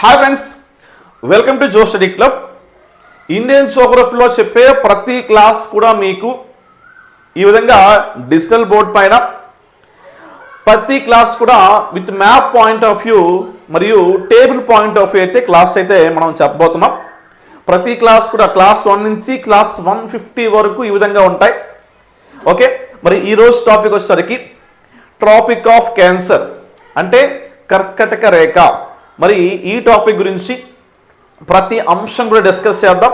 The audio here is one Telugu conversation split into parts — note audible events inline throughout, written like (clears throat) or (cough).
Hi friends welcome to Jo study club Indian జోగ్రఫీలో చెప్పే ప్రతి క్లాస్ కూడా మీకు ఈ విధంగా డిజిటల్ బోర్డ్ పైన ప్రతి క్లాస్ కూడా with map point of view మరియు టేబుల్ పాయింట్ ఆఫ్ వ్యూ అయితే క్లాస్ అయితే మనం చెప్పబోతున్నాం. ప్రతి క్లాస్ కూడా క్లాస్ వన్ నుంచి క్లాస్ వన్ ఫిఫ్టీ వరకు ఈ విధంగా ఉంటాయి. ఓకే మరి ఈరోజు టాపిక్ వచ్చేసరికి ట్రాపిక్ ఆఫ్ క్యాన్సర్ అంటే కర్కటక రేఖ. మరి ఈ టాపిక్ గురించి ప్రతి అంశం కూడా డిస్కస్ చేద్దాం.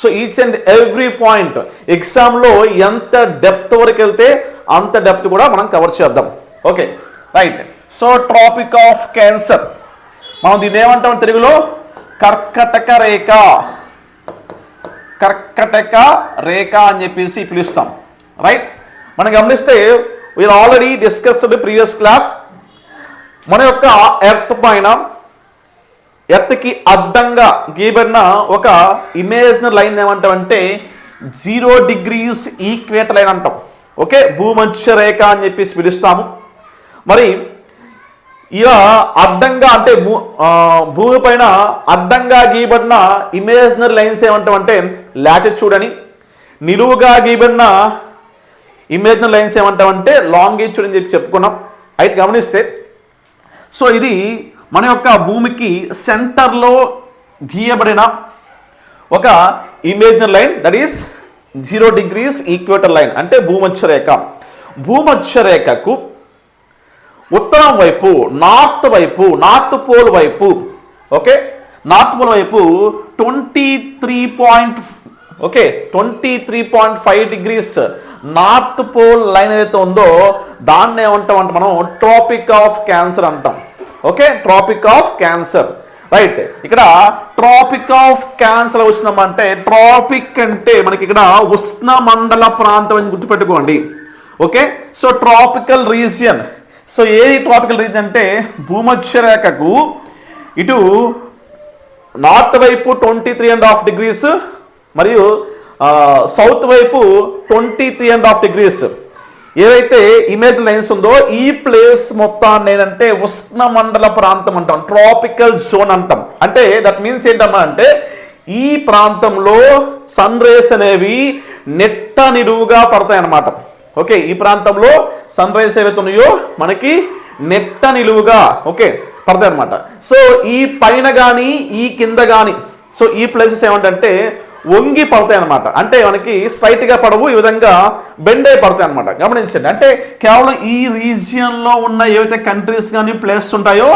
So each and every point ఎగ్జామ్లో ఎంత డెప్త్ వరకు వెళ్తే అంత డెప్త్ కూడా మనం కవర్ చేద్దాం. Okay right so tropic of Cancer మనం దీన్ని ఏమంటాం తెలుగులో? కర్కటక రేఖ. కర్కటక రేఖ అని చెప్పేసి పిలుస్తాం. రైట్ మనం గమనిస్తే we are already discussed previous class మన యొక్క ఎర్త్ పైన ఎత్తుకి అద్దంగా గీయబడిన ఒక ఇమేజినరీ లైన్ ఏమంటామంటే జీరో డిగ్రీస్ ఈక్వేటర్ లైన్ అంటాం. ఓకే? భూమధ్య రేఖ అని చెప్పేసి పిలుస్తాము. మరి ఇలా అడ్డంగా అంటే భూ భూమి పైన అడ్డంగా గీయబడిన ఇమేజినరీ లైన్స్ ఏమంటామంటే లాటిట్యూడ్ అని. నిలువుగా గీయబడిన ఇమేజినరీ లైన్స్ ఏమంటామంటే లాంగిట్యూడ్ అని చెప్పి చెప్పుకున్నాం. అయితే గమనిస్తే సో ఇది మన యొక్క భూమికి సెంటర్లో గీయబడిన ఒక imaginary line that is zero degrees equator line అంటే భూమధ్య రేఖ భూమధ్య రేఖకు ఉత్తరం వైపు నార్త్ వైపు నార్త్ పోల్ వైపు ఓకే నార్త్ పోల్ వైపు twenty three point okay twenty three point five degrees north pole line ఏదైతే ఉందో దాన్ని ఏమంటాం అంటే మనం ట్రాపిక్ ఆఫ్ క్యాన్సర్ అంటాం. Okay? Tropic of cancer right ఇక్కడ ట్రాపిక్ ఆఫ్ క్యాన్సర్ వచ్చినామంటే ట్రాపిక్ అంటే మనకి ఇక్కడ ఉష్ణ మండల ప్రాంతం అని గుర్తుపెట్టుకోండి. Okay? So tropical region so ఏది ట్రాపికల్ రీజియన్ అంటే భూమధ్యరేఖకు ఇటు నార్త్ వైపు twenty three and half degrees మరియు సౌత్ వైపు twenty three and half degrees ఏవైతే ఇమేజ్ లైన్స్ ఉందో ఈ ప్లేస్ మొత్తాన్ని ఏంటంటే ఉష్ణ మండల ప్రాంతం అంటాం ట్రాపికల్ జోన్ అంటాం. అంటే దట్ మీన్స్ ఏంటమ్మా అంటే ఈ ప్రాంతంలో సన్ రేస్ అనేవి నెట్ట నిలువుగా పడతాయి అన్నమాట ఓకే ఈ ప్రాంతంలో సన్ రైజ్ ఏవైతే ఉన్నాయో మనకి నెట్ట నిలువుగా ఓకే పడతాయి అనమాట సో ఈ పైన కానీ ఈ కింద కానీ సో ఈ ప్లేసెస్ ఏమంటే వంగి పడతాయి అనమాట అంటే మనకి స్ట్రైట్గా పడవు ఈ విధంగా బెండ్ అయి పడతాయి అనమాట గమనించండి. అంటే కేవలం ఈ రీజియన్లో ఉన్న ఏవైతే కంట్రీస్ కానీ ప్లేసెస్ ఉంటాయో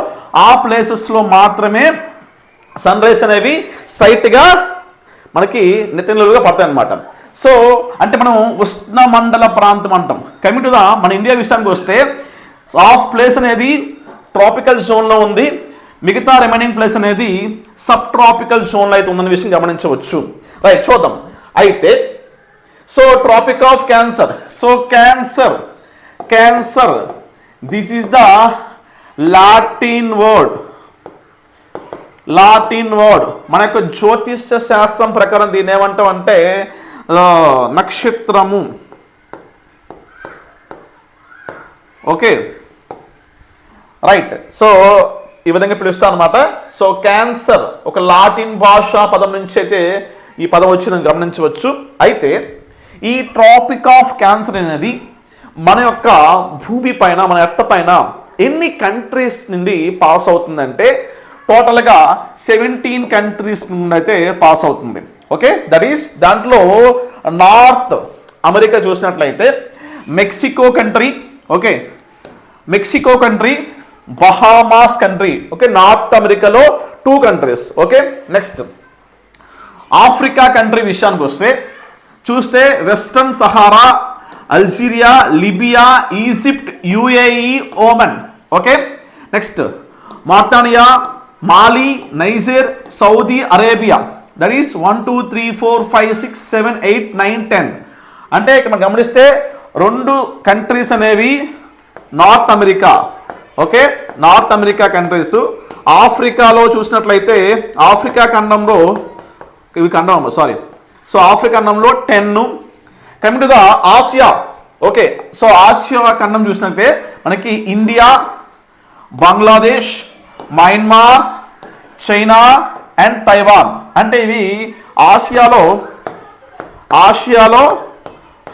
ఆ ప్లేసెస్లో మాత్రమే సన్ రైస్ అనేవి స్ట్రైట్గా మనకి నెట్టినలుగా పడతాయి అనమాట సో అంటే మనం ఉష్ణ మండల ప్రాంతం అంటాం. కమిటీగా మన ఇండియా విషయానికి వస్తే ఆఫ్ ప్లేస్ అనేది ట్రాపికల్ జోన్లో ఉంది. మిగతా రిమైనింగ్ ప్లేస్ అనేది సబ్ ట్రాపికల్ జోన్లో అయితే ఉందన్న విషయం గమనించవచ్చు. రైట్ చూద్దాం. అయితే so tropic of Cancer so Cancer Cancer this is the Latin word Latin word మన యొక్క జ్యోతిష్య శాస్త్రం ప్రకారం దీని ఏమంటాం అంటే నక్షత్రము. ఓకే రైట్ సో ఈ విధంగా పిలుస్తాను అనమాట సో క్యాన్సర్ ఒక లాటిన్ భాషా పదం నుంచి అయితే ఈ పదం వచ్చిందని గమనించవచ్చు. అయితే ఈ ట్రాపిక్ ఆఫ్ క్యాన్సర్ అనేది మన యొక్క భూమి పైన మన ఎట్ట పైన ఎన్ని కంట్రీస్ నుండి పాస్ అవుతుందంటే టోటల్గా సెవెంటీన్ కంట్రీస్ నుండి అయితే పాస్ అవుతుంది. ఓకే దట్ ఈస్ దాంట్లో నార్త్ అమెరికా చూసినట్లయితే Mexico country okay Mexico country Bahamas country okay north అమెరికాలో two countries okay next Africa country విషయానికి వస్తే చూస్తే western Sahara Algeria Libya Egypt UAE Oman okay next Mauritania Mali Niger Saudi Arabia that is one two three four five six seven eight nine ten అంటే ఇక్కడ మనం గమనిస్తే రెండు కంట్రీస్ అనేవి north America okay? North America countries. ఆఫ్రికాలో చూసినట్లయితే ఆఫ్రికా ఖండంలో ఇవి ఖండం సారీ సో ఆఫ్రికా ఖండంలో ten. Coming to the Asia. Okay? So Asia ఖండం చూసినట్లయితే మనకి India Bangladesh Myanmar China and Taiwan. అంటే ఇవి ఆసియాలో ఆసియాలో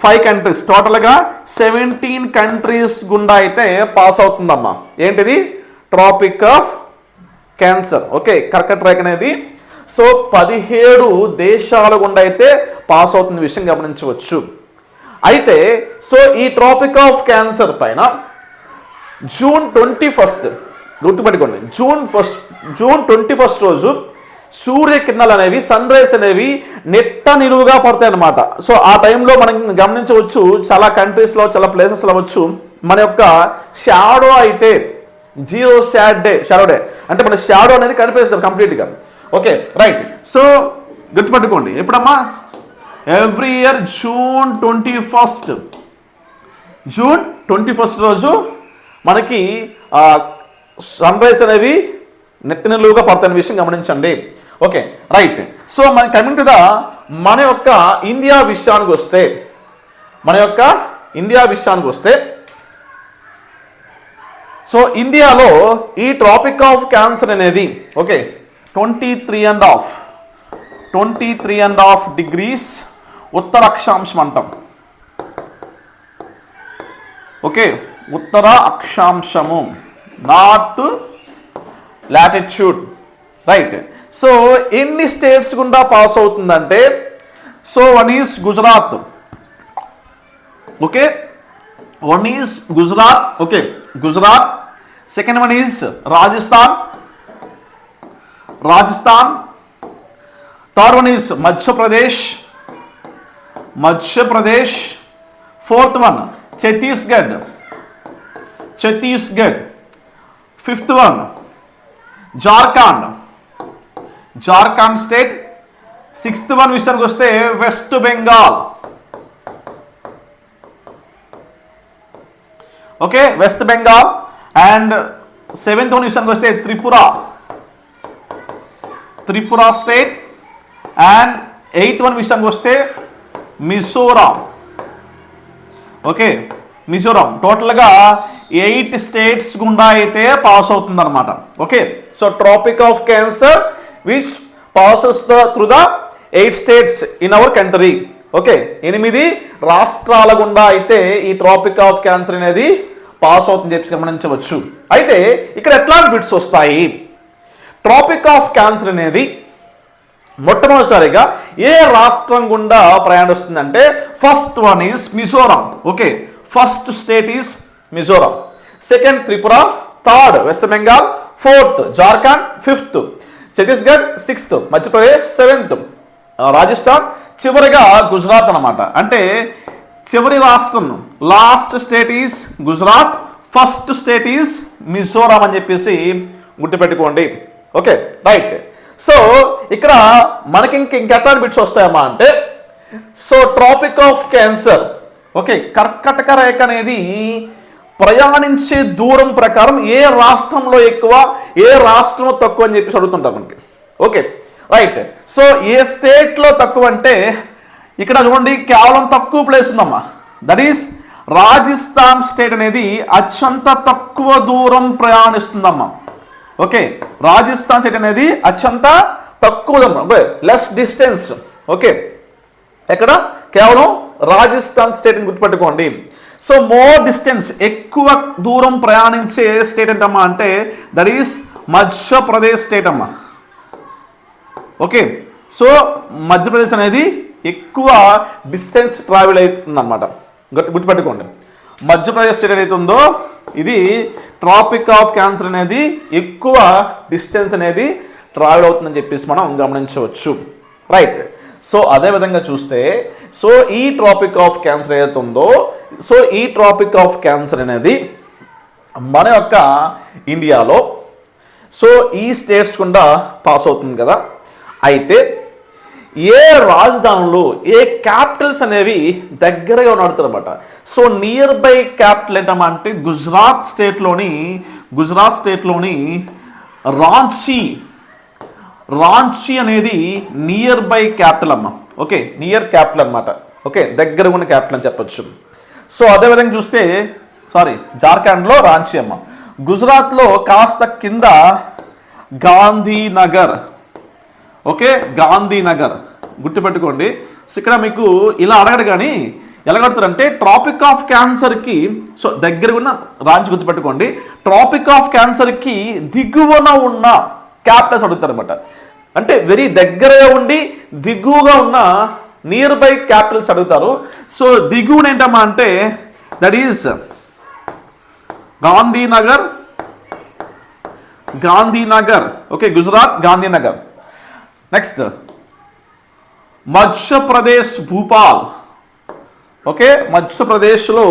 ఫైవ్ కంట్రీస్ టోటల్గా సెవెంటీన్ కంట్రీస్ గుండా అయితే పాస్ అవుతుందమ్మా. ఏంటిది? ట్రాపిక్ ఆఫ్ క్యాన్సర్ ఓకే కర్కట రేఖ అనేది. సో పదిహేడు దేశాల గుండా అయితే పాస్ అవుతున్న విషయం గమనించవచ్చు. అయితే సో ఈ ట్రాపిక్ ఆఫ్ క్యాన్సర్ పైన జూన్ ట్వంటీ ఫస్ట్ గుర్తుపెట్టుకోండి. June first June twenty first రోజు సూర్యకిరణాలు అనేవి సన్ రైస్ అనేవి నెట్ట నిలువుగా పడతాయి అన్నమాట సో ఆ టైంలో మనం గమనించవచ్చు చాలా కంట్రీస్లో చాలా ప్లేసెస్లో అవ్వచ్చు మన యొక్క షాడో అయితే zero shadow day shadow day అంటే మన షాడో అనేది కనిపిస్తుంది కంప్లీట్గా ఓకే రైట్ సో గుర్తుపెట్టుకోండి. ఎప్పుడమ్మా? Every year June twenty first June twenty first రోజు మనకి సన్ రైస్ అనేవి నెట్టి నిలువుగా పడుతున్న విషయం గమనించండి. Okay right. సో మన కమింగ్ టు ద మన యొక్క ఇండియా విషయానికి వస్తే మన యొక్క ఇండియా విషయానికి వస్తే సో ఇండియాలో ఈ ట్రాపిక్ ఆఫ్ క్యాన్సర్ అనేది okay twenty three and half twenty three and half degrees ఉత్తర అక్షాంశం అంటాం ఓకే ఉత్తర అక్షాంశము నార్త్ లాటిట్యూడ్ రైట్. సో ఎన్ని స్టేట్స్ గుండా పాస్ అవుతుందంటే so one is Gujarat okay one is Gujarat okay Gujarat second one is Rajasthan Rajasthan third one is Madhya Pradesh Madhya Pradesh fourth one Chhattisgarh Chhattisgarh fifth one Jharkhand Jharkhand state sixth one విషయానికి వస్తే West Bengal. Okay West Bengal. And seventh one విషయానికి వస్తే Tripura. Tripura state. And eighth one విషయానికి వస్తే మిజోరాం. ఓకే మిజోరాం. టోటల్గా ఎయిట్ స్టేట్స్ గుండా అయితే పాస్ అవుతుంది అనమాట okay so Tropic of Cancer which passes the through the eight states in our country okay ఎనిమిది రాష్ట్రాల గుండా అయితే ఈ ట్రాపిక్ ఆఫ్ క్యాన్సర్ అనేది పాస్ అవుతుంది చెప్పి గమనించవచ్చు. అయితే ఇక్కడ ఎట్లాంటి బిట్స్ వస్తాయి? ట్రాపిక్ ఆఫ్ క్యాన్సర్ అనేది మొట్టమొదటిసారిగా ఏ రాష్ట్రం గుండా ప్రయాణిస్తుందంటే first one is Mizoram okay first state is Mizoram second Tripura third West Bengal fourth Jharkhand fifth Chhattisgarh sixth Madhya Pradesh seventh Rajasthan చివరిగా గుజరాత్ అన్నమాట. అంటే చివరి రాష్ట్రం last state is Gujarat first state is Mizoram అని చెప్పేసి గుర్తుపెట్టుకోండి. Okay right. సో ఇక్కడ మనకి ఇంక ఇంకెట్లాంటి బిట్స్ వస్తాయమ్మా అంటే so Tropic of Cancer okay కర్కటక రేఖ అనేది ప్రయాణించే దూరం ప్రకారం ఏ రాష్ట్రంలో ఎక్కువ ఏ రాష్ట్రంలో తక్కువ అని చెప్పేసి అడుగుతుంటారు మనకి. Okay right. సో ఏ స్టేట్లో తక్కువ అంటే ఇక్కడ చూడండి కేవలం తక్కువ ప్లేస్ ఉందమ్మా. దట్ ఈస్ రాజస్థాన్ స్టేట్ అనేది అత్యంత తక్కువ దూరం ప్రయాణిస్తుందమ్మా. ఓకే రాజస్థాన్ స్టేట్ అనేది అత్యంత తక్కువ దూరం లెస్ డిస్టెన్స్ ఓకే ఎక్కడ? కేవలం రాజస్థాన్ స్టేట్ని గుర్తుపెట్టుకోండి. సో మోర్ డిస్టెన్స్ ఎక్కువ దూరం ప్రయాణించే స్టేట్ ఏంటమ్మా అంటే దట్ ఈస్ మధ్యప్రదేశ్ స్టేట్ అమ్మా. ఓకే సో మధ్యప్రదేశ్ అనేది ఎక్కువ డిస్టెన్స్ ట్రావెల్ అవుతుందన్నమాట. గుర్తుపెట్టుకోండి. మధ్యప్రదేశ్ స్టేట్ ఏదైతే ఉందో ఇది ట్రాపిక్ ఆఫ్ క్యాన్సర్ అనేది ఎక్కువ డిస్టెన్స్ అనేది ట్రావెల్ అవుతుందని చెప్పేసి మనం గమనించవచ్చు. రైట్ సో అదే విధంగా చూస్తే సో ఈ ట్రాపిక్ ఆఫ్ క్యాన్సర్ ఏదైతే ఉందో సో ఈ ట్రాపిక్ ఆఫ్ క్యాన్సర్ అనేది మన యొక్క ఇండియాలో సో ఈ స్టేట్స్ గుండా పాస్ అవుతుంది కదా. అయితే ఏ రాజధానులు ఏ క్యాపిటల్స్ అనేవి దగ్గరగా నడుతున్నమాట సో నియర్ బై క్యాపిటల్ ఏంటమ్మా అంటే గుజరాత్ స్టేట్లోని గుజరాత్ స్టేట్లోని రాంచీ రాంచి అనేది నియర్ బై క్యాపిటల్ అమ్మ. ఓకే నియర్ క్యాపిటల్ అన్నమాట. ఓకే దగ్గర ఉన్న క్యాపిటల్ అని చెప్పొచ్చు. సో అదేవిధంగా చూస్తే సారీ జార్ఖండ్లో రాంచి అమ్మ. గుజరాత్లో కాస్త కింద గాంధీనగర్. ఓకే గాంధీనగర్. గుర్తుపెట్టుకోండి. సో ఇక్కడ మీకు ఇలా అడగడు కానీ ఎలా కడతారంటే ట్రాపిక్ ఆఫ్ క్యాన్సర్కి సో దగ్గర ఉన్న రాంచి గుర్తుపెట్టుకోండి. ట్రాపిక్ ఆఫ్ క్యాన్సర్కి దిగువన ఉన్న క్యాప్టెన్స్ అడుగుతారు అనమాట అంటే వెరీ దగ్గరగా ఉండి దిగువగా ఉన్న నియర్ బై క్యాపిటల్స్ అడుగుతారు. సో దిగువన ఏంటమ్మా అంటే that is Gandhinagar Gandhinagar okay Gujarat Gandhinagar. Next Madhya Pradesh Bhopal. Okay మధ్యప్రదేశ్లో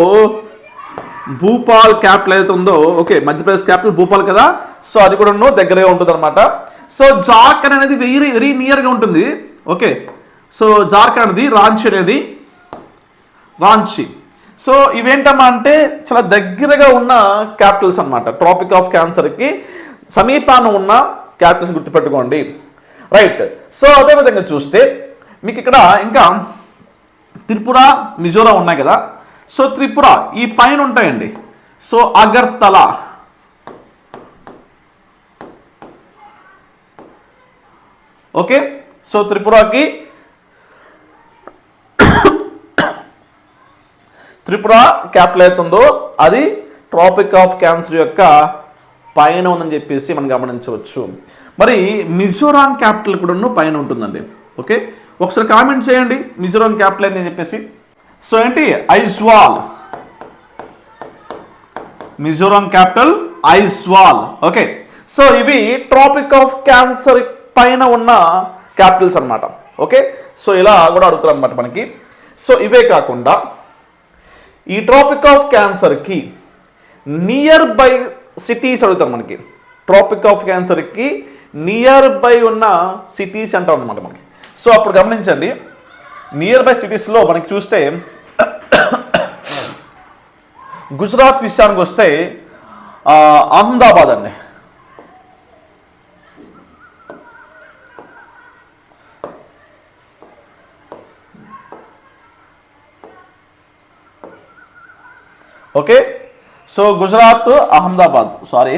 భూపాల్ క్యాపిటల్ ఏదైతే ఉందో ఓకే మధ్యప్రదేశ్ క్యాపిటల్ భూపాల్ కదా. సో అది కూడా దగ్గరగా ఉంటుంది అనమాట సో జార్ఖండ్ అనేది వెరీ వెరీ నియర్గా ఉంటుంది. ఓకే సో జార్ఖండ్ అనేది రాంచీ అనేది రాంచీ. సో ఇవేంటమ్మా అంటే చాలా దగ్గరగా ఉన్న క్యాపిటల్స్ అన్నమాట. ట్రాపిక్ ఆఫ్ క్యాన్సర్కి సమీపాన ఉన్న క్యాపిటల్స్ గుర్తుపెట్టుకోండి. రైట్ సో అదేవిధంగా చూస్తే మీకు ఇక్కడ ఇంకా త్రిపుర మిజోరాం ఉన్నాయి కదా. సో త్రిపుర ఈ పైన ఉంటాయండి. సో అగర్తల. ఓకే? సో త్రిపురకి త్రిపుర క్యాపిటల్ అవుతుందో అది ట్రాపిక్ ఆఫ్ క్యాన్సర్ యొక్క పైన ఉందని చెప్పేసి మనం గమనించవచ్చు. మరి మిజోరాం క్యాపిటల్ కూడా పైన ఉంటుందండి. ఓకే? ఒకసారి కామెంట్ చేయండి. మిజోరాం క్యాపిటల్ అని చెప్పేసి. సో ఏంటి Aizawl. Mizoram capital Aizawl. Okay. So ఇవి ట్రాపిక్ ఆఫ్ క్యాన్సర్ పైన ఉన్న క్యాపిటల్స్ అన్నమాట. ఓకే. సో ఇలా కూడా అడుగుతారు అనమాట మనకి. సో ఇవే కాకుండా ఈ ట్రాపిక్ ఆఫ్ క్యాన్సర్కి నియర్ బై సిటీస్ అడుగుతారు మనకి. ట్రాపిక్ ఆఫ్ క్యాన్సర్కి నియర్ బై ఉన్న సిటీస్ అంటాం అనమాట మనకి. సో అప్పుడు గమనించండి. నియర్ బై సిటీస్లో మనకి చూస్తే గుజరాత్ విషయానికి వస్తే ఆ, అహ్మదాబాద్ అండి. Okay? So Gujarat Ahmedabad. Sorry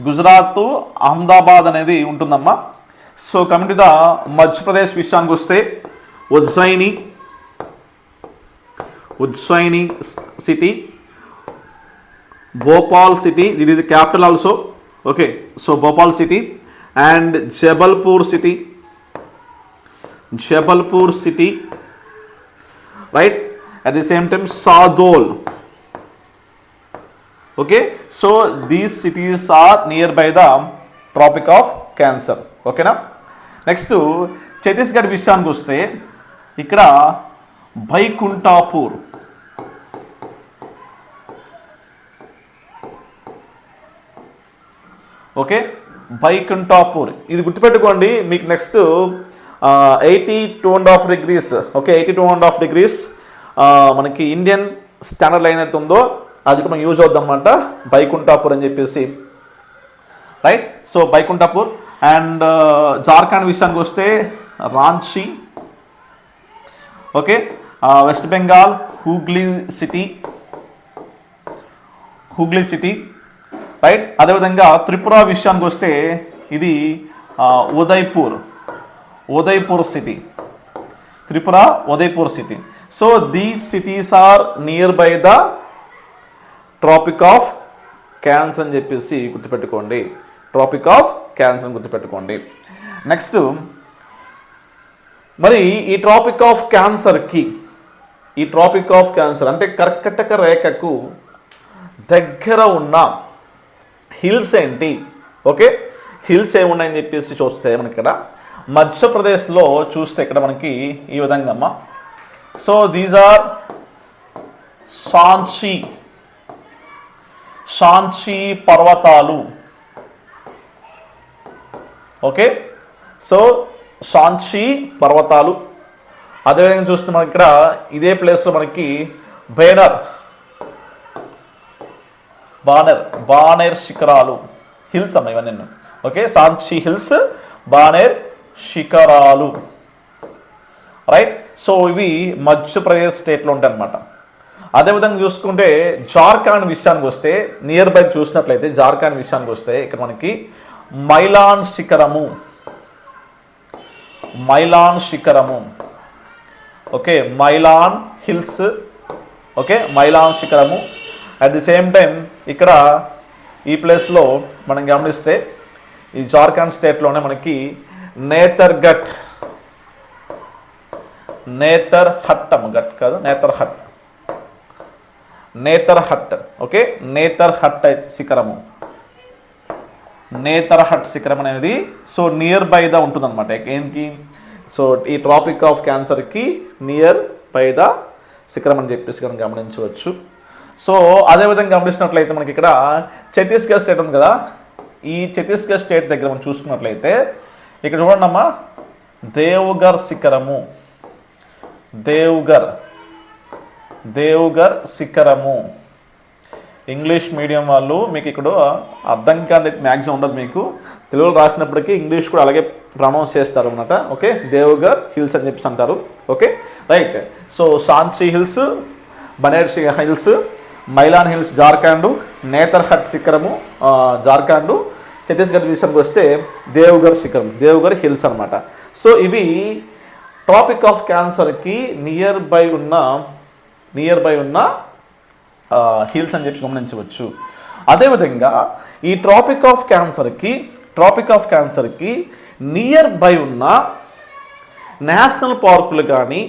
Gujarat Ahmedabad అనేది ఉంటుందమ్మా. So coming to the Madhya Pradesh విషయానికి వస్తే Ujjaini Ujjaini city Bhopal city that is the capital also okay so Bhopal city and Jabalpur city Jabalpur city right? At the same time sadol. Okay so these cities are nearby the tropic of cancer. ఓకేనా? నెక్స్ట్ ఛత్తీస్గఢ్ విషయానికి వస్తే ఇక్కడ బైకుంఠాపూర్ ఓకే? బైకుంఠాపూర్ ఇది గుర్తుపెట్టుకోండి మీకు next eighty two and half degrees. Okay eighty two and half degrees. మనకి ఇండియన్ స్టాండర్డ్ లైన్ అయితే ఉందో అది కూడా మనం యూజ్ అవుద్దాం అనమాట బైకుంఠాపూర్ అని చెప్పేసి. Right? So Baikunthpur and Jharkhand విషయానికి వస్తే Ranchi okay. West Bengal Hooghly city. Hooghly city. Right? అదేవిధంగా త్రిపుర విషయానికి వస్తే ఇది Udaipur. Udaipur city. Tripura Udaipur city. So these cities are near by the Tropic of Cancer అని చెప్పేసి గుర్తుపెట్టుకోండి. ట్రాపిక్ ఆఫ్ క్యాన్సర్ గుర్తుపెట్టుకోండి. నెక్స్ట్ మరి ఈ ట్రాపిక్ ఆఫ్ క్యాన్సర్కి ఈ ట్రాపిక్ ఆఫ్ క్యాన్సర్ అంటే కర్కటక రేఖకు దగ్గర ఉన్న హిల్స్ ఏంటి? ఓకే హిల్స్ ఏమున్నాయని చెప్పేసి చూస్తే మనకి ఇక్కడ మధ్యప్రదేశ్లో చూస్తే ఇక్కడ మనకి ఈ విధంగా అమ్మ so these are Sanchi Sanchi పర్వతాలు. ఓకే? సో సాంచి పర్వతాలు. అదేవిధంగా చూస్తే మనకి ఇక్కడ ఇదే ప్లేస్లో మనకి బేనర్ బానర్ బానేర్ శిఖరాలు హిల్స్ అమ్మ ఇవన్నీ. ఓకే? సాంచి హిల్స్ బానేర్ శిఖరాలు. రైట్? సో ఇవి మధ్యప్రదేశ్ స్టేట్లో ఉంటాయన్నమాట. అదేవిధంగా చూసుకుంటే జార్ఖండ్ విషయానికి వస్తే నియర్ బై చూసినట్లయితే జార్ఖండ్ విషయానికి వస్తే ఇక్కడ మనకి మైలాన్ శిఖరము. మైలాన్ శిఖరము. Okay Mailan hills. Okay Mailan శిఖరము. అట్ ది సేమ్ టైం ఇక్కడ ఈ ప్లేస్లో మనం గమనిస్తే ఈ జార్ఖండ్ స్టేట్లోనే మనకి నేతర్ఘట్. నేతర్ హట్ అమ్మ గట్ కాదు Netarhat Netarhat okay Netarhat శిఖరము. నేతర్హట్ శిఖరం అనేది సో నియర్ బై ద ఉంటుంది అనమాట ఏంటి సో ఈ ట్రాపిక్ ఆఫ్ క్యాన్సర్కి నియర్ బై ద శిఖరం అని చెప్పేసి మనం గమనించవచ్చు. సో అదేవిధంగా గమనించినట్లయితే మనకి ఇక్కడ ఛత్తీస్గఢ్ స్టేట్ ఉంది కదా. ఈ ఛత్తీస్గఢ్ స్టేట్ దగ్గర మనం చూసుకున్నట్లయితే ఇక్కడ చూడండి అమ్మా దేవగర్ శిఖరము. దేవ్గర్ దేవ్గర్ శిఖరము. ఇంగ్లీష్ మీడియం వాళ్ళు మీకు ఇక్కడ అర్థం కాదు మ్యాక్సిమం ఉండదు మీకు. తెలుగులో రాసినప్పటికీ ఇంగ్లీష్ కూడా అలాగే ప్రొనౌన్స్ చేస్తారు అనమాట ఓకే? దేవ్గర్ హిల్స్ అని చెప్పేసి అంటారు. Okay? Right. So Sanchi hills Banersi hills Mailan hills Jharkhand Netarhat శిఖరము జార్ఖండ్ ఛత్తీస్గఢ్ విషయానికి వస్తే దేవ్గర్ శిఖరం దేవ్గర్ హిల్స్ అన్నమాట. సో ఇవి టాపిక్ ఆఫ్ క్యాన్సర్కి నియర్ బై ఉన్న నియర్ బై ఉన్న హిల్స్ అని చెప్పి గమనించవచ్చు. అదేవిధంగా ఈ ట్రాపిక్ ఆఫ్ క్యాన్సర్కి ట్రాపిక్ ఆఫ్ క్యాన్సర్కి నియర్ బై ఉన్న నేషనల్ పార్కులు కానీ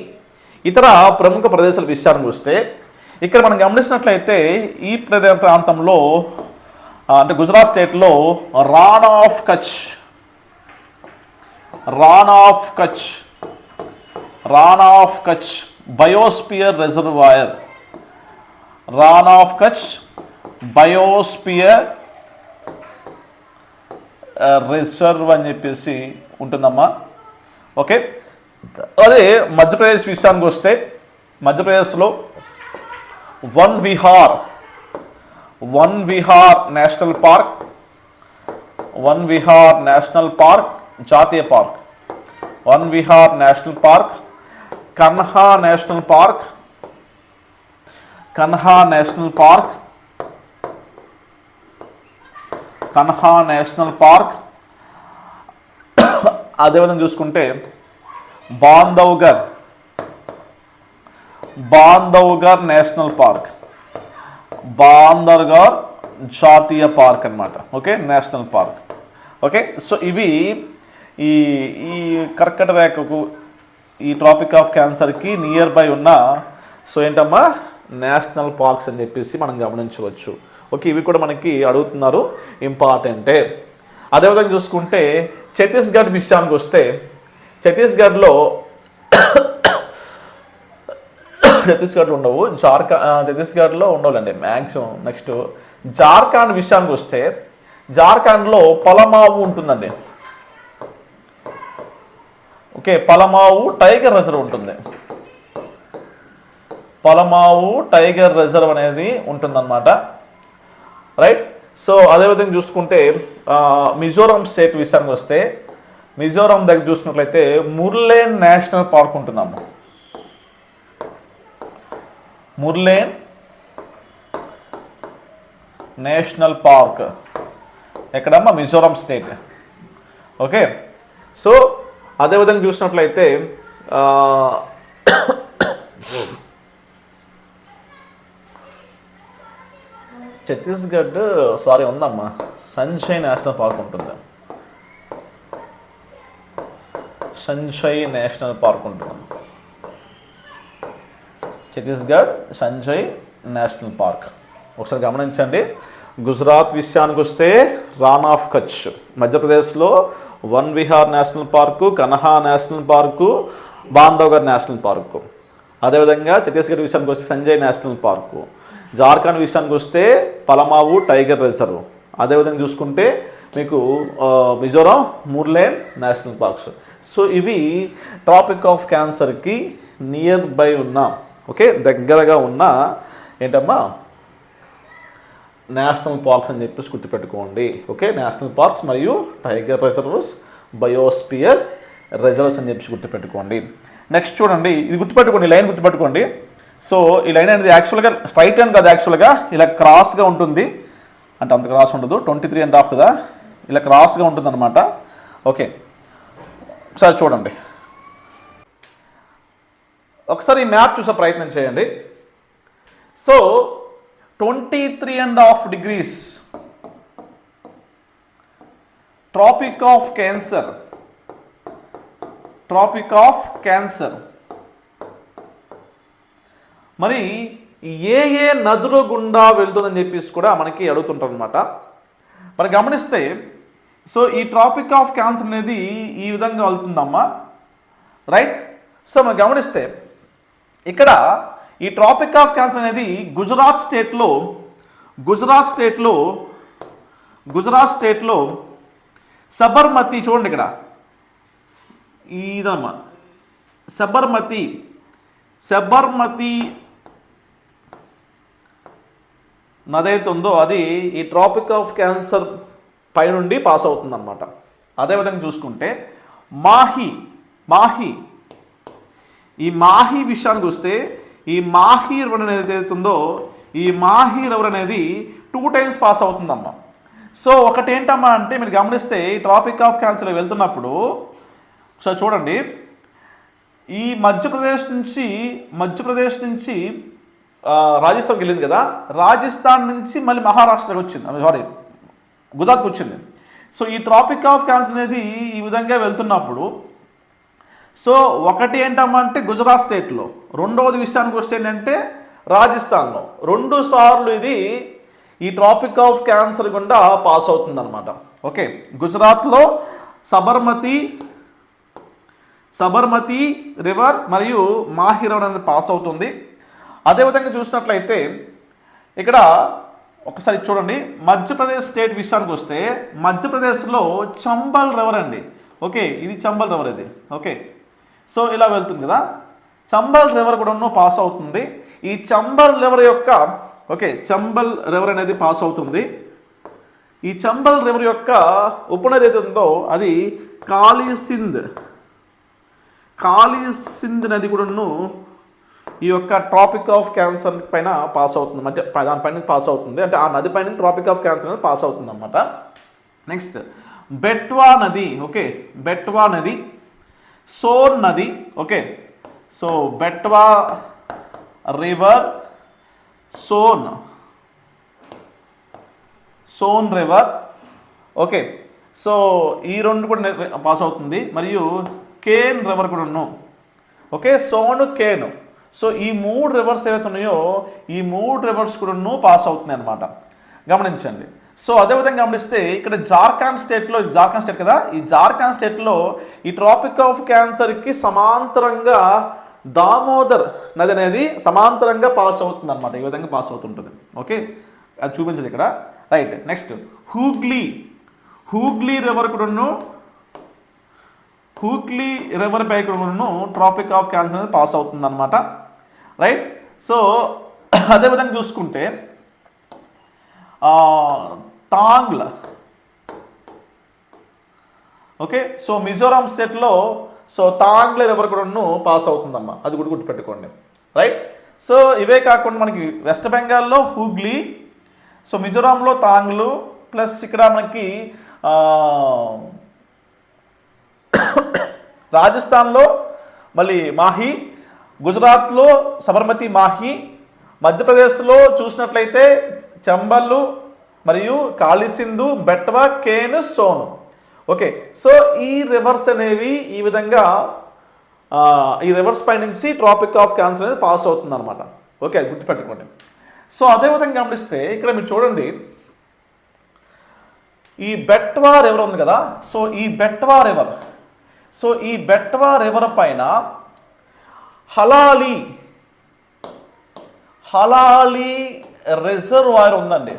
ఇతర ప్రముఖ ప్రదేశాల విషయానికి వస్తే ఇక్కడ మనం గమనించినట్లయితే ఈ ప్రదే ప్రాంతంలో అంటే గుజరాత్ స్టేట్లో Rann of Kutch Rann of Kutch Rann of Kutch biosphere reservoir Rann of Kutch biosphere reserve అని చెప్పేసి ఉంటుందమ్మా. ఓకే అదే మధ్యప్రదేశ్ విషయానికి వస్తే మధ్యప్రదేశ్లో Van Vihar Van Vihar national park Van Vihar national park జాతీయ park. Van Vihar national park Kanha national park Kanha national park. Kanha national park. అదేవిధంగా చూసుకుంటే బాంధవ్గర్. Bandhavgarh national park. బాందర్గర్ జాతీయ పార్క్ అన్నమాట. Okay? National park. Okay? So ఇవి ఈ ఈ కర్కట రేఖకు ఈ ట్రాపిక్ ఆఫ్ క్యాన్సర్కి నియర్ బై ఉన్న సో ఏంటమ్మా? నేషనల్ పార్క్స్ అని చెప్పేసి మనం గమనించవచ్చు. ఓకే ఇవి కూడా మనకి అడుగుతున్నారు ఇంపార్టెంటే. అదేవిధంగా చూసుకుంటే ఛత్తీస్గఢ్ విషయానికి వస్తే ఛత్తీస్గఢ్లో ఛత్తీస్గఢ్లో ఉండవు జార్ఖండ్ ఛత్తీస్గఢ్లో ఉండవులండి మ్యాక్సిమం నెక్స్ట్. జార్ఖండ్ విషయానికి వస్తే జార్ఖండ్లో పలమావు ఉంటుందండి. ఓకే పలమావు టైగర్ రిజర్వ్ ఉంటుంది. పలమావు టైగర్ రిజర్వ్ అనేది ఉంటుందన్నమాట. రైట్? సో అదేవిధంగా చూసుకుంటే మిజోరాం స్టేట్ విషయానికి వస్తే మిజోరాం దగ్గర చూసినట్లయితే Murlen national park ఉంటుందమ్మ. Murlen national park. ఎక్కడమ్మా? మిజోరాం స్టేట్. ఓకే? సో అదేవిధంగా చూసినట్లయితే ఛత్తీస్గఢ్ సారీ ఉందమ్మా. సంజయ్ నేషనల్ పార్క్ ఉంటుంది. సంజయ్ నేషనల్ పార్క్ ఉంటుంది. Chhattisgarh Sanjay national park. ఒకసారి గమనించండి. గుజరాత్ విషయానికి వస్తే రాన్ ఆఫ్ కచ్ మధ్యప్రదేశ్లో Van Vihar national park Kanha national park Bandhavgarh national park. అదేవిధంగా ఛత్తీస్గఢ్ విషయానికి వస్తే సంజయ్ నేషనల్ పార్కు. జార్ఖండ్ విషయానికి వస్తే పలమావు టైగర్ రిజర్వ్. అదేవిధంగా చూసుకుంటే మీకు Mizoram Murlen national parks. So ఇవి ట్రాపిక్ ఆఫ్ క్యాన్సర్కి నియర్ బై ఉన్న ఓకే దగ్గరగా ఉన్న ఏంటమ్మా? నేషనల్ పార్క్స్ అని చెప్పేసి గుర్తుపెట్టుకోండి. ఓకే నేషనల్ పార్క్స్ మరియు టైగర్ రిజర్వ్స్ బయోస్పియర్ రిజర్వ్స్ అని చెప్పేసి గుర్తుపెట్టుకోండి. నెక్స్ట్ చూడండి ఇది గుర్తుపెట్టుకోండి లైన్ గుర్తుపెట్టుకోండి. సో ఈ లైన్ అనేది యాక్చువల్గా స్ట్రైట్ లైన్ కాదు యాక్చువల్గా ఇలా క్రాస్గా ఉంటుంది. అంటే అంత క్రాస్ ఉండదు. ట్వంటీ త్రీ అండ్ హాఫ్ కదా. ఇలా క్రాస్గా ఉంటుంది అనమాట ఓకే. ఒకసారి చూడండి. ఒకసారి ఈ మ్యాప్ చూసే ప్రయత్నం చేయండి. So twenty three and half degrees Tropic of Cancer Tropic of Cancer మరి ఏ ఏ నదుల గుండా వెళ్తుందని చెప్పేసి కూడా మనకి అడుగుతుంటారు అనమాట మరి గమనిస్తే సో ఈ ట్రాపిక్ ఆఫ్ క్యాన్సర్ అనేది ఈ విధంగా వెళ్తుందమ్మా. రైట్ సో మనం గమనిస్తే ఇక్కడ ఈ ట్రాపిక్ ఆఫ్ క్యాన్సర్ అనేది గుజరాత్ స్టేట్లో గుజరాత్ స్టేట్లో గుజరాత్ స్టేట్లో సబర్మతి చూడండి ఇక్కడ. ఇదమ్మా. సబర్మతి సబర్మతి నాదైతే ఉందో అది ఈ ట్రాపిక్ ఆఫ్ క్యాన్సర్ పైనుండి పాస్ అవుతుందన్నమాట. అదేవిధంగా చూసుకుంటే మాహి మాహి ఈ మాహి విషయానికి వస్తే ఈ మాహి రివర్ అనేది ఏదైతుందో ఉందో ఈ మాహి రివర్ అనేది టూ టైమ్స్ పాస్ అవుతుందమ్మా. సో ఒకటి ఏంటమ్మా అంటే మీరు గమనిస్తే ఈ ట్రాపిక్ ఆఫ్ క్యాన్సర్ వెళ్తున్నప్పుడు ఒకసారి చూడండి ఈ మధ్యప్రదేశ్ నుంచి మధ్యప్రదేశ్ నుంచి రాజస్థాన్కి వెళ్ళింది కదా రాజస్థాన్ నుంచి మళ్ళీ మహారాష్ట్రకి వచ్చింది. సారీ గుజరాత్కి వచ్చింది. సో ఈ ట్రాపిక్ ఆఫ్ క్యాన్సర్ అనేది ఈ విధంగా వెళ్తున్నప్పుడు సో ఒకటి ఏంటమ్మా అంటే గుజరాత్ స్టేట్లో రెండవది విషయానికి వస్తే ఏంటంటే రాజస్థాన్లో. రెండు సార్లు ఇది ఈ ట్రాపిక్ ఆఫ్ క్యాన్సర్ గుండా పాస్ అవుతుందన్నమాట. ఓకే గుజరాత్లో సబర్మతి సబర్మతి రివర్ మరియు మాహిరవర్ అనేది పాస్ అవుతుంది. అదేవిధంగా చూసినట్లయితే ఇక్కడ ఒకసారి చూడండి మధ్యప్రదేశ్ స్టేట్ విషయానికి వస్తే మధ్యప్రదేశ్లో చంబల్ రివర్ అండి. ఓకే ఇది చంబల్ రివర్ ఇది. ఓకే సో ఇలా వెళ్తుంది కదా. చంబల్ రివర్ కూడా పాస్ అవుతుంది. ఈ చంబల్ రివర్ యొక్క ఓకే చంబల్ రివర్ అనేది పాస్ అవుతుంది. ఈ చంబల్ రివర్ యొక్క ఉపనది ఏది ఉందో అది కాళీసింద్. కాళీసింద్ నది కూడాను ఈ యొక్క ట్రాపిక్ ఆఫ్ క్యాన్సర్ పైన పాస్ అవుతుంది. అంటే దానిపైన పాస్ అవుతుంది. అంటే ఆ నది పైన ట్రాపిక్ ఆఫ్ క్యాన్సర్ అనేది పాస్ అవుతుంది అనమాట నెక్స్ట్ బెట్వా నది ఓకే బెట్వా నది సోన్ నది okay so Betwa river Son Son river okay so ఈ రెండు కూడా పాస్ అవుతుంది. మరియు కేన్ రివర్ కూడా ఉన్నాం ఓకే సోను కేన్ సో ఈ మూడు రివర్స్ ఏవైతే ఉన్నాయో ఈ మూడు రివర్స్ కూడాను పాస్ అవుతున్నాయి అనమాట గమనించండి. సో అదేవిధంగా గమనిస్తే ఇక్కడ జార్ఖండ్ స్టేట్లో జార్ఖండ్ స్టేట్ కదా ఈ జార్ఖండ్ స్టేట్లో ఈ ట్రాపిక్ ఆఫ్ క్యాన్సర్కి సమాంతరంగా దామోదర్ నది అనేది సమాంతరంగా పాస్ అవుతుంది అనమాట ఈ విధంగా పాస్ అవుతుంటుంది. ఓకే? అది చూపించదు ఇక్కడ. Right next Hooghly. Hooghly river కూడాను హూగ్లీ రివర్ పై ట్రాపిక్ ఆఫ్ క్యాన్సర్ అనేది పాస్ అవుతుంది అనమాట రైట్? సో (clears throat) అదేవిధంగా చూసుకుంటే తాంగ్ల. ఓకే? సో మిజోరాం స్టేట్లో సో తాంగ్ల రివర్ కూడాను పాస్ అవుతుందమ్మా. అది కూడా గుర్తుపెట్టుకోండి. రైట్? సో ఇవే కాకుండా మనకి వెస్ట్ బెంగాల్లో హూగ్లీ సో మిజోరాంలో తాంగ్లు ప్లస్ ఇక్కడ మనకి రాజస్థాన్లో మళ్ళీ మాహి గుజరాత్లో సబర్మతి మాహి మధ్యప్రదేశ్లో చూసినట్లయితే చంబల్లు మరియు కాళీసింధు బెట్వా కేన్ సోను. ఓకే సో ఈ రివర్స్ అనేవి ఈ విధంగా ఈ రివర్స్ పై నుంచి ట్రాపిక్ ఆఫ్ క్యాన్సర్ అనేది పాస్ అవుతుంది అనమాట ఓకే అది గుర్తుపెట్టుకోండి. సో అదేవిధంగా గమనిస్తే ఇక్కడ మీరు చూడండి. ఈ బెట్వా రివర్ ఉంది కదా సో ఈ బెట్వా రివర్ సో ఈ బెట్వా రివర్ పైన హలాలి హలాలి రిజర్వాయర్ ఉందండి.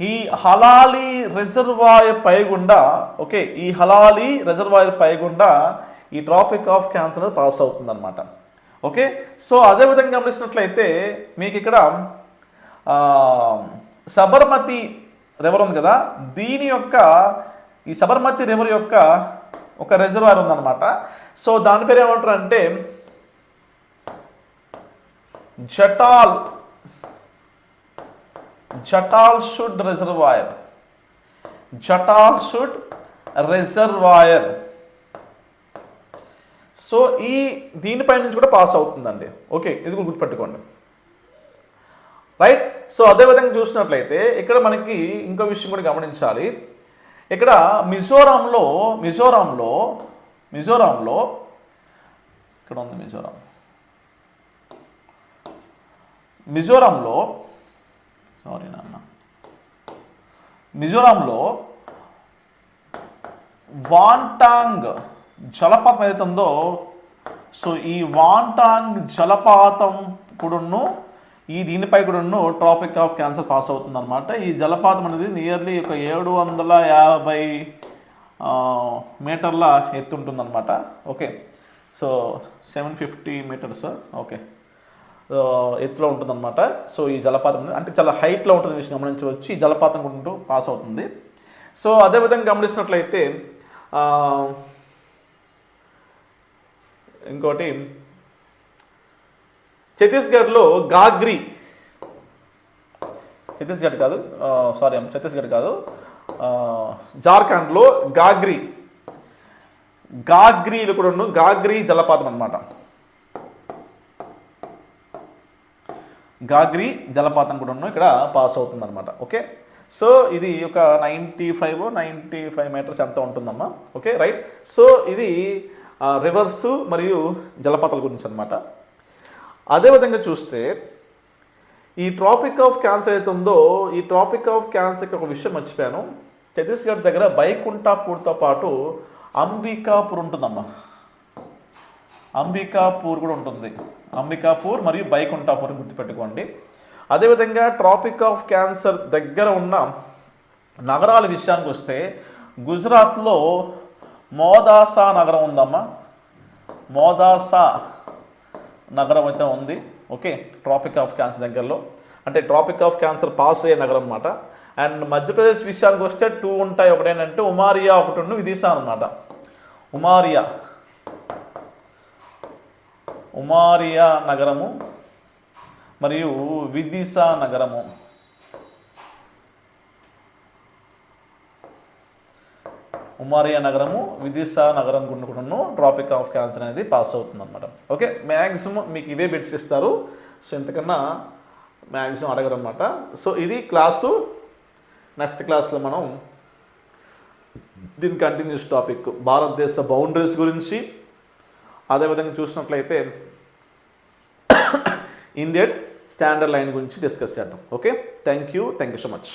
ఈ హలాలి రిజర్వాయర్ పైగుండా ఓకే ఈ హలాలి రిజర్వాయర్ పైగుండా ఈ ట్రాపిక్ ఆఫ్ క్యాన్సర్ పాస్ అవుతుంది అనమాట ఓకే సో అదేవిధంగా గమనించినట్లయితే మీకు ఇక్కడ సబర్మతి రివర్ ఉంది కదా దీని యొక్క ఈ సబర్మతి రివర్ యొక్క ఒక రిజర్వాయర్ ఉందన్నమాట. సో దాని పేరు ఏమంటారు అంటే జటాల్ జటాల్ షుడ్ రిజర్వాయర్ జటాల్ షుడ్ రిజర్వాయర్ సో ఈ దీనిపై నుంచి కూడా పాస్ అవుతుందండి. ఓకే ఇది కూడా గుర్తుపెట్టుకోండి. రైట్ సో అదేవిధంగా చూసినట్లయితే ఇక్కడ మనకి ఇంకో విషయం కూడా గమనించాలి. ఇక్కడ మిజోరాంలో మిజోరాంలో మిజోరాంలో ఇక్కడ ఉంది మిజోరాం. మిజోరాంలో సారీ నాన్న. మిజోరాంలో వాంటాంగ్ జలపాతం ఏదైతే ఉందో సో ఈ వాంటాంగ్ జలపాతం కూడాను ఈ దీనిపై కూడాను ట్రాపిక్ ఆఫ్ క్యాన్సర్ పాస్ అవుతుంది అనమాట ఈ జలపాతం అనేది నియర్లీ ఒక ఏడు వందల యాభై మీటర్ల ఎత్తు ఉంటుందన్నమాట. Okay so seven fifty metres okay ఎత్తులో ఉంటుందన్నమాట. సో ఈ జలపాతం అనేది అంటే చాలా హైట్లో ఉంటుంది విషయం గమనించవచ్చు. ఈ జలపాతం ఉంటూ పాస్ అవుతుంది. సో అదేవిధంగా గమనించినట్లయితే ఇంకోటి ఛత్తీస్గఢ్లో గాగ్రి. ఛత్తీస్గఢ్ కాదు సారీ ఛత్తీస్గఢ్ కాదు. జార్ఖండ్లో గాగ్రి. గాగ్రీలు కూడా ఉన్న గాగ్రీ జలపాతం అనమాట గాగ్రీ జలపాతం కూడా ఉన్న ఇక్కడ పాస్ అవుతుంది అనమాట ఓకే? సో ఇది ఒక ninety five ninety five metres ఎంత ఉంటుందమ్మా ఓకే రైట్? సో ఇది రివర్స్ మరియు జలపాతాల గురించి అనమాట అదేవిధంగా చూస్తే ఈ ట్రాపిక్ ఆఫ్ క్యాన్సర్ అయితే ఉందో ఈ ట్రాపిక్ ఆఫ్ క్యాన్సర్కి ఒక విషయం మర్చిపోయాను. ఛత్తీస్గఢ్ దగ్గర బైకుంఠాపూర్తో పాటు అంబికాపూర్ ఉంటుందమ్మా. అంబికాపూర్ కూడా ఉంటుంది. అంబికాపూర్ మరియు బైకుంఠాపూర్ గుర్తుపెట్టుకోండి. అదేవిధంగా ట్రాపిక్ ఆఫ్ క్యాన్సర్ దగ్గర ఉన్న నగరాల విషయానికి వస్తే గుజరాత్లో మోదాసా నగరం ఉందమ్మా. మోదాసా నగరం అయితే ఉంది ఓకే? ట్రాపిక్ ఆఫ్ క్యాన్సర్ దగ్గరలో. అంటే ట్రాపిక్ ఆఫ్ క్యాన్సర్ పాస్ అయ్యే నగరం అనమాట అండ్ మధ్యప్రదేశ్ విషయానికి వస్తే టూ ఉంటాయి. ఒకటేనంటే ఉమారియా ఒకటి ఉండు విదిశా అనమాట ఉమారియా. ఉమారియా నగరము మరియు విదిశా నగరము. ఉమారియా నగరము విదిశా నగరం గుండా ట్రాపిక్ ఆఫ్ క్యాన్సర్ అనేది పాస్ అవుతుంది అనమాట ఓకే మ్యాక్సిమం మీకు ఇవే బెడ్స్ ఇస్తారు. సో ఇంతకన్నా మ్యాక్సిమం అడగరు అనమాట సో ఇది క్లాసు నెక్స్ట్ క్లాస్లో మనం దీని కంటిన్యూస్ టాపిక్ భారతదేశ బౌండరీస్ గురించి. అదేవిధంగా చూసినట్లయితే ఇండియన్ స్టాండర్డ్ లైన్ గురించి డిస్కస్ చేద్దాం. Okay thank you thank you so much